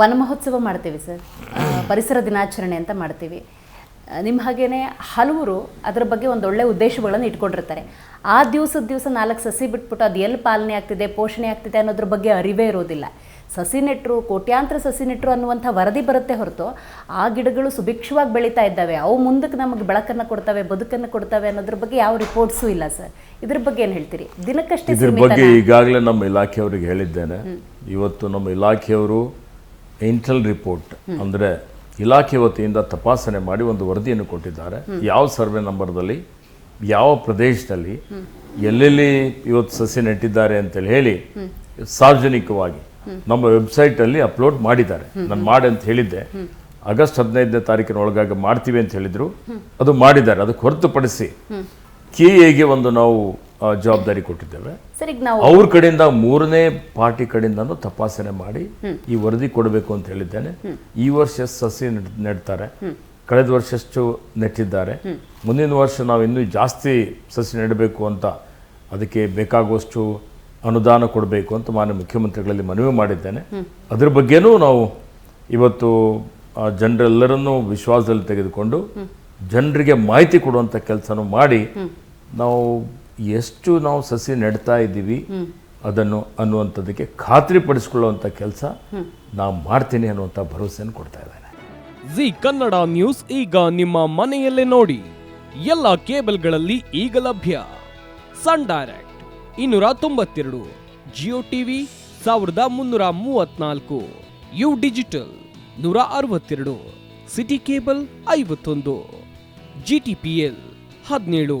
ವನ ಮಹೋತ್ಸವ ಮಾಡ್ತೀವಿ ಸರ್. ಪರಿಸರ ದಿನಾಚರಣೆ ಅಂತ ಮಾಡ್ತೀವಿ. ನಿಮ್ಮ ಹಾಗೇನೆ ಹಲವರು ಅದರ ಬಗ್ಗೆ ಒಂದು ಒಳ್ಳೆ ಉದ್ದೇಶಗಳನ್ನು ಇಟ್ಕೊಂಡಿರ್ತಾರೆ. ಆ ದಿವಸದ ದಿವಸ ನಾಲ್ಕು ಸಸಿ ಬಿಟ್ಬಿಟ್ಟು ಅದು ಎಲ್ಲಿ ಪಾಲನೆ ಆಗ್ತಿದೆ ಪೋಷಣೆ ಆಗ್ತಿದೆ ಅನ್ನೋದ್ರ ಬಗ್ಗೆ ಅರಿವೇ ಇರೋದಿಲ್ಲ. ಸಸಿ ನೆಟ್ಟರು ಕೋಟ್ಯಾಂತರ ಸಸಿ ನೆಟ್ಟರು ಅನ್ನುವಂಥ ವರದಿ ಬರುತ್ತೆ ಹೊರತು ಆ ಗಿಡಗಳು ಸುಭಿಕ್ಷವಾಗಿ ಬೆಳೀತಾ ಇದ್ದಾವೆ. ಅವು ಮುಂದಕ್ಕೆ ನಮಗೆ ಬೆಳಕನ್ನು ಕೊಡ್ತವೆ ಬದುಕನ್ನು ಕೊಡ್ತವೆ ಅನ್ನೋದ್ರ ಬಗ್ಗೆ ಯಾವ ರಿಪೋರ್ಟ್ಸು ಇಲ್ಲ ಸರ್. ಇದ್ರ ಬಗ್ಗೆ ಏನು ಹೇಳ್ತೀರಿ? ದಿನಕ್ಕಷ್ಟೇ ಇದ್ರ ಬಗ್ಗೆ ಈಗಾಗಲೇ ನಮ್ಮ ಇಲಾಖೆಯವರಿಗೆ ಹೇಳಿದ್ದೇನೆ. ಇವತ್ತು ನಮ್ಮ ಇಲಾಖೆಯವರು ಇಂಟಲ್ ರಿಪೋರ್ಟ್ ಅಂದರೆ ಇಲಾಖೆ ವತಿಯಿಂದ ತಪಾಸಣೆ ಮಾಡಿ ಒಂದು ವರದಿಯನ್ನು ಕೊಟ್ಟಿದ್ದಾರೆ. ಯಾವ ಸರ್ವೆ ನಂಬರ್ದಲ್ಲಿ, ಯಾವ ಪ್ರದೇಶದಲ್ಲಿ, ಎಲ್ಲೆಲ್ಲಿ ಇವತ್ತು ಸಸಿ ನೆಟ್ಟಿದ್ದಾರೆ ಅಂತೇಳಿ ಹೇಳಿ ಸಾರ್ವಜನಿಕವಾಗಿ ನಮ್ಮ ವೆಬ್ಸೈಟಲ್ಲಿ ಅಪ್ಲೋಡ್ ಮಾಡಿದ್ದಾರೆ. ನಾನು ಮಾಡಿ ಅಂತ ಹೇಳಿದ್ದೆ. ಆಗಸ್ಟ್ ಹದಿನೈದನೇ ತಾರೀಕಿನ ಒಳಗಾಗಿ ಮಾಡ್ತೀವಿ ಅಂತ ಹೇಳಿದ್ರು. ಅದು ಮಾಡಿದ್ದಾರೆ. ಅದಕ್ಕೆ ಹೊರತುಪಡಿಸಿ ಕೆ ಎಗೆ ಒಂದು ನಾವು ಜವಾಬ್ದಾರಿ ಕೊಟ್ಟಿದ್ದೇವೆ. ಅವ್ರ ಕಡೆಯಿಂದ ಮೂರನೇ ಪಾರ್ಟಿ ಕಡೆಯಿಂದನೂ ತಪಾಸಣೆ ಮಾಡಿ ಈ ವರದಿ ಕೊಡಬೇಕು ಅಂತ ಹೇಳಿದ್ದೇನೆ. ಈ ವರ್ಷ ಸಸಿ ನೆಡ್- ನೆಡ್ತಾರೆ. ಕಳೆದ ವರ್ಷಷ್ಟು ನೆಟ್ಟಿದ್ದಾರೆ. ಮುಂದಿನ ವರ್ಷ ನಾವು ಇನ್ನೂ ಜಾಸ್ತಿ ಸಸಿ ನೆಡಬೇಕು ಅಂತ ಅದಕ್ಕೆ ಬೇಕಾಗುವಷ್ಟು ಅನುದಾನ ಕೊಡಬೇಕು ಅಂತ ಮಾನ್ಯ ಮುಖ್ಯಮಂತ್ರಿಗಳಲ್ಲಿ ಮನವಿ ಮಾಡಿದ್ದೇನೆ. ಅದ್ರ ಬಗ್ಗೆನೂ ನಾವು ಇವತ್ತು ಜನರೆಲ್ಲರನ್ನೂ ವಿಶ್ವಾಸದಲ್ಲಿ ತೆಗೆದುಕೊಂಡು ಜನರಿಗೆ ಮಾಹಿತಿ ಕೊಡುವಂಥ ಕೆಲಸನೂ ಮಾಡಿ ನಾವು ಎಷ್ಟು ನಾವು ಸಸಿ ನೆಡ್ತಾ ಇದ್ದೀವಿ, ಅದನ್ನು ಅನ್ನುವಂಥದ್ದಕ್ಕೆ ಖಾತ್ರಿ ಪಡಿಸ್ಕೊಳ್ಳುವಂಥ ಕೆಲಸ ನಾವು ಮಾಡ್ತೀನಿ ಅನ್ನುವಂಥ ಭರವಸೆಯನ್ನು ಕೊಡ್ತಾ ಇದ್ದೇನೆ. ಜಿ ಕನ್ನಡ ನ್ಯೂಸ್ ಈಗ ನಿಮ್ಮ ಮನೆಯಲ್ಲೇ ನೋಡಿ. ಎಲ್ಲ ಕೇಬಲ್ಗಳಲ್ಲಿ ಈಗ ಲಭ್ಯ. ಸನ್ ಡೈರೆಕ್ಟ್ ಇನ್ನೂರ ತೊಂಬತ್ತೆರಡು, ಜಿಯೋ ಟಿವಿ ಸಾವಿರದ ಮುನ್ನೂರ ಮೂವತ್ನಾಲ್ಕು ಯು ಡಿಜಿಟಲ್ ನೂರ ಅರವತ್ತೆರಡು, ಸಿಟಿ ಕೇಬಲ್ ಐವತ್ತೊಂದು, ಜಿ ಟಿ ಪಿ ಎಲ್ ಹದಿನೇಳು.